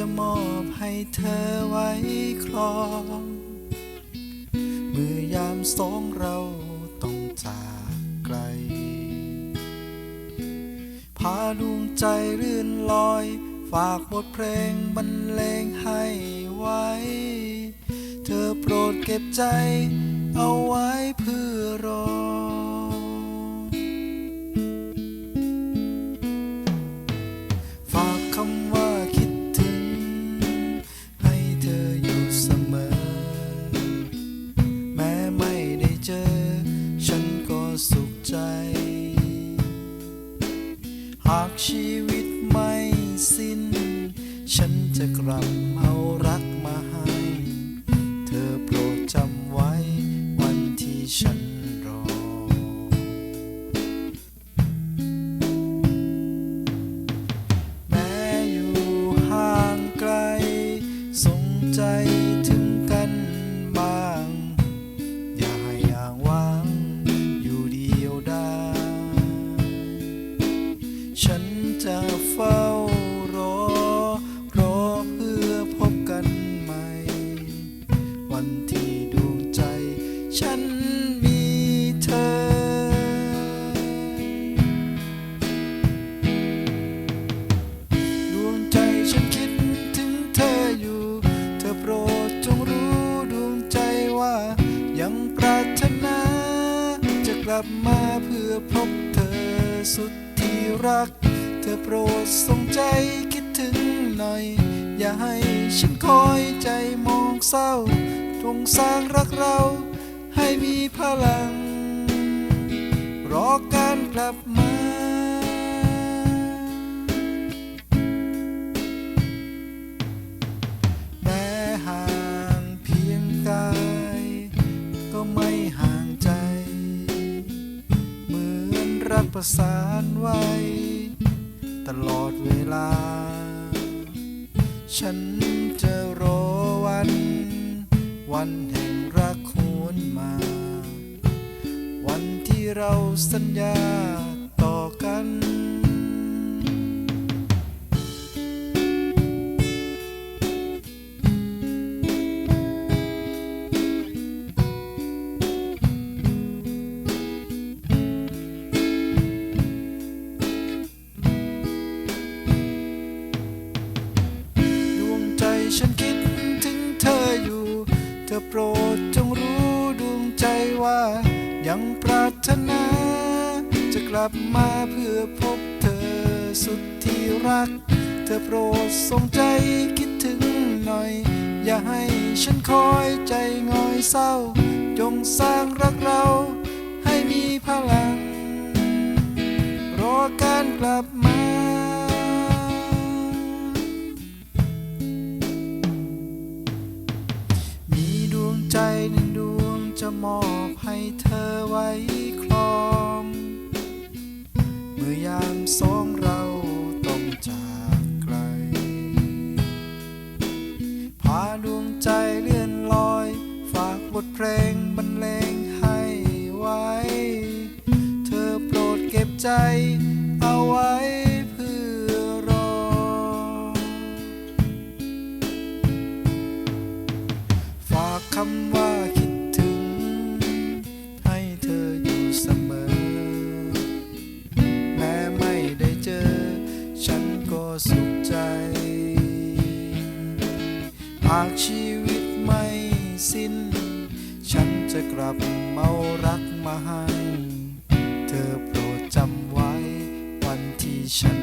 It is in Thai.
จะมอบให้เธอไว้ครอง เมื่อยามสองเราต้องจากไกล พาดวงใจเรื่อนลอย ฝากบทเพลงบรรเลงให้ไว้ เธอโปรดเก็บใจเอาไว้เพื่อรอ ชีวิตไม่สิ้น ฉันจะกลับเอารัก จงรู้ดวงใจว่า ยังปรารถนา จะกลับมาเพื่อพบเธอสุดที่รัก เธอโปรดส่งใจคิดถึงหน่อย อย่าให้ฉันคอยใจมองเศร้าทงสร้างรักเราให้มีพลัง รอการกลับมา ประสานไว้ ตลอดเวลา ฉันจะรอวัน วันแห่งรักหวนมา วันที่เราสัญญา อโปรดจงรู้ดวงใจว่า ยังปรารถนา จะกลับมาเพื่อพบเธอสุดที่รัก เธอโปรดส่งใจคิดถึงหน่อย อย่าให้ฉันคอยใจงอยเศร้า จงสร้างรักเราให้มีพลัง รอการกลับมา จะมอบให้เธอไว้ครอง เมื่อยามสองเราต้องจากไกล พาดวงใจเลื่อนลอย ฝากบทเพลงบรรเลงให้ไว้ เธอโปรดเก็บใจเอาไว้เพื่อรอฝากคำว่า สุขใจ หากชีวิตไม่สิ้น ฉันจะกลับเมารักมาให้ เธอโปรดจำไว้วันที่ฉัน